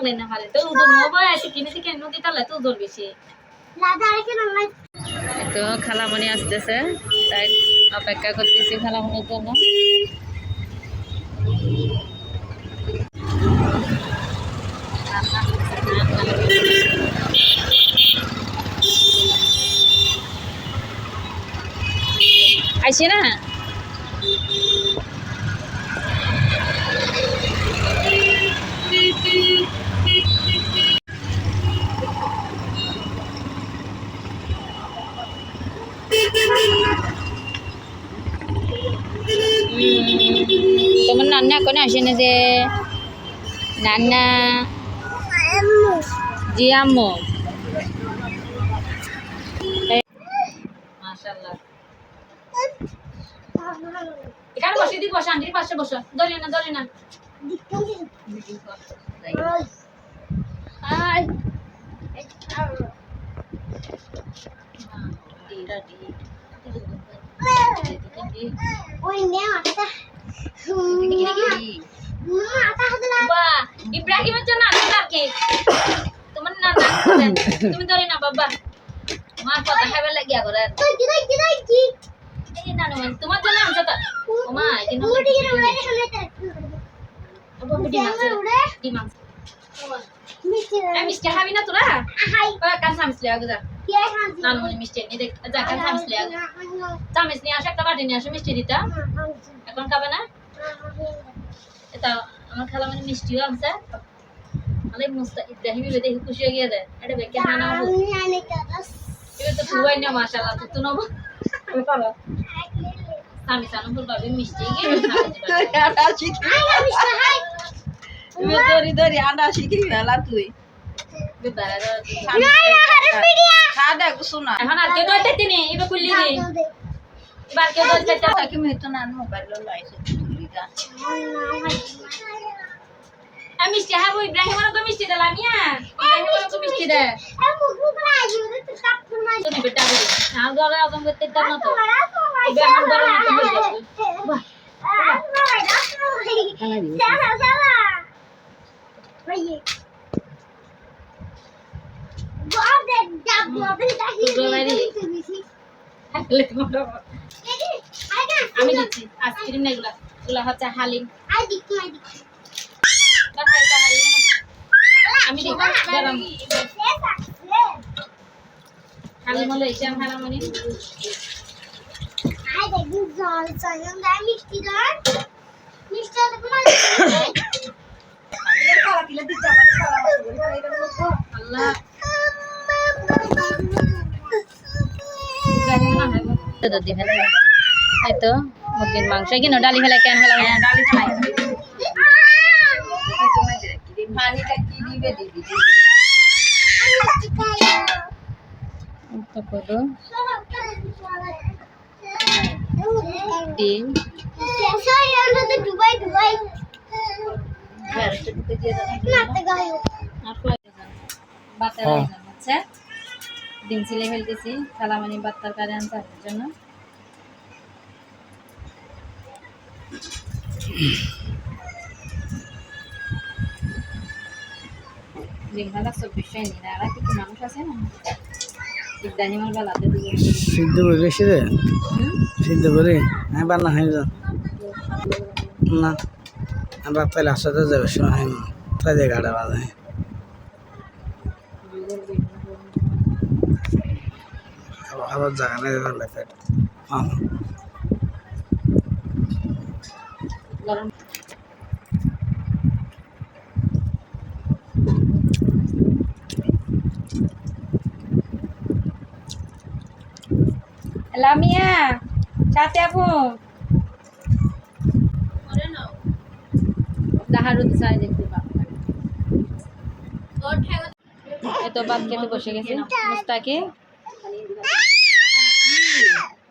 নাগলে না পারে তো ওজন হব এসে কিনে থেকে নদী তালে তো ওজন বেশি। তো খালামণি আসতেছে তাই অপেক্ষা করতেছি খালামণির জন্য। আইসি না? নান্না এখন আসে না যে নান্না, জি আম্মু। এখানে বসে দি বসে, আন্টির পাশে বসো। ধরে না না। ইব্রাহিমের জন্য আমি ডাকে তোমার না তুমি ধরে না বাবা মা কথা খাবে লাগিয়া করে তোমার জন্য আনছো তো মা এই মিষ্টি খাবি না তোরা ওই কান চামিচ মিষ্টি নিয়ে যা চামিচ চামিচ নিয়ে আসো একটা বাটি নিয়ে আসো মিষ্টি দিতা এখন খাবে না এটা আমার খালা মানে মিষ্টিও আনছে আলে মুস্তা ইব্রাহিম এবে খুশি হয়ে গিয়ে দেয় এটা বেকে হানা এবে তো তুই না মাশাআল্লাহ তো তুই নব আমি সানু ফুল মিষ্টি গিয়ে দরি দরি শিখি তুই খাদা কুসুনা এখন আর কেউ দইতে তিনি খুললি এবার কেউ দইতে তাকে মেতো না মোবাইল লাইছে আমি মিষ্টি খাব ইব্রাহিম তো মিষ্টি দিলাম ইয়া ইব্রাহিম তো মিষ্টি দে তো দিবে না গলে আজম করতে দাম না তো ইব্রাহিম গলে না তো বলবে আমি দিচ্ছি আইসক্রিম না এগুলা। এগুলা হচ্ছে হালিম। আমি হালিম হলো এটা হালামনি আল্লাহ তো দি ফেলে এই তো মুরগির মাংস। কিনো ডালি ফেলে কেন ফেলা ডালি মারতে গায় আর বাতার হচ্ছে ডিম ছিলে ফেলতেছি কালামানি বাত্তার কারে আনতে হবে জন্য। ডিম চব্বিশশো এনে আর কিছু মানুষ আছে? না ইব্রাহিমের বেলাতে দিয়ে সিদ্ধ করে রে সিদ্ধ করে বান্না খাই যান না আমি বাপ পাইলে আসতে যাবে সময় হয় না তাই গাড়া বাজায় আবার হ্যাঁ। গরম লামিয়া সাথে আপু। দাহারু দিশাই দেখতে পাবো এত বাদ খেতে বসে গেছে মুস্তাকে কেন এই না হ্যাঁ মানে তুই তুমি বাসন আনলে না হ্যাঁ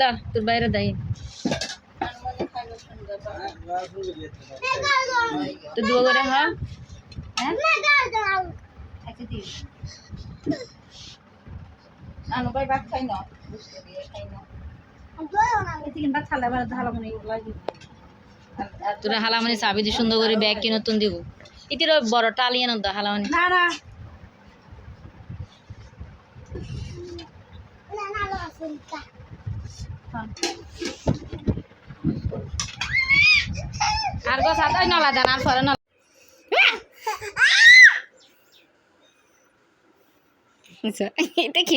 দা তোর বাইরে দেয় তো দুয়া করে হ্যাঁ? আচ্ছা দিই হালামনি তোরা হালামনি চাবি দিয়ে সুন্দর করে ব্যাগ কিনে নতুন দিব। ইতির বড় টালিয়ে নদ হালামনি। না না। আর গো নলা দেন আর পরে নলা কি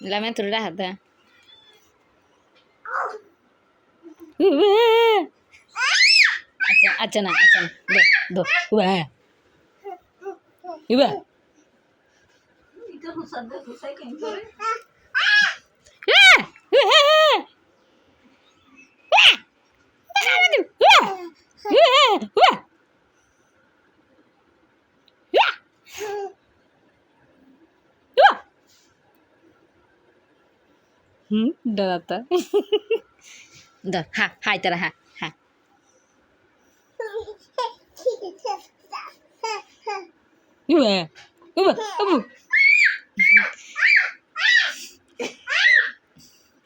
লামে তোর হাত আচ্ছা আচ্ছা না আচ্ছা না। ইটা হুসাদ দে হুসাই কেন করে হুম দাদা ধর হা হাই তারা হা হা উবা উবা উবু অমুক ধর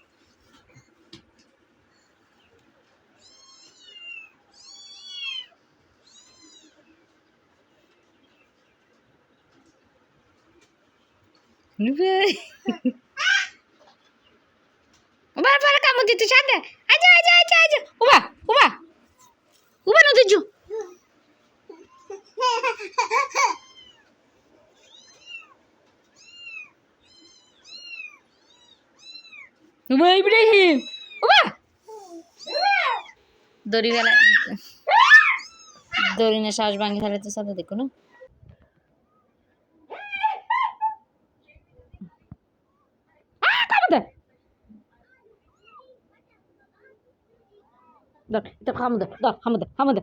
উবা উবা পরে কামু দিতে সাথে আজা আজা আজা আজা উবা উবা উবা না তুই উবা ইব্রাহিম উবা দড়ি বেলা দড়ি না শ্বাস ভাঙি ফেলে তো সাথে দেখো না আহ, কামড় দে। দর এটা খামো দে দাঁড় খামো দে খামো দে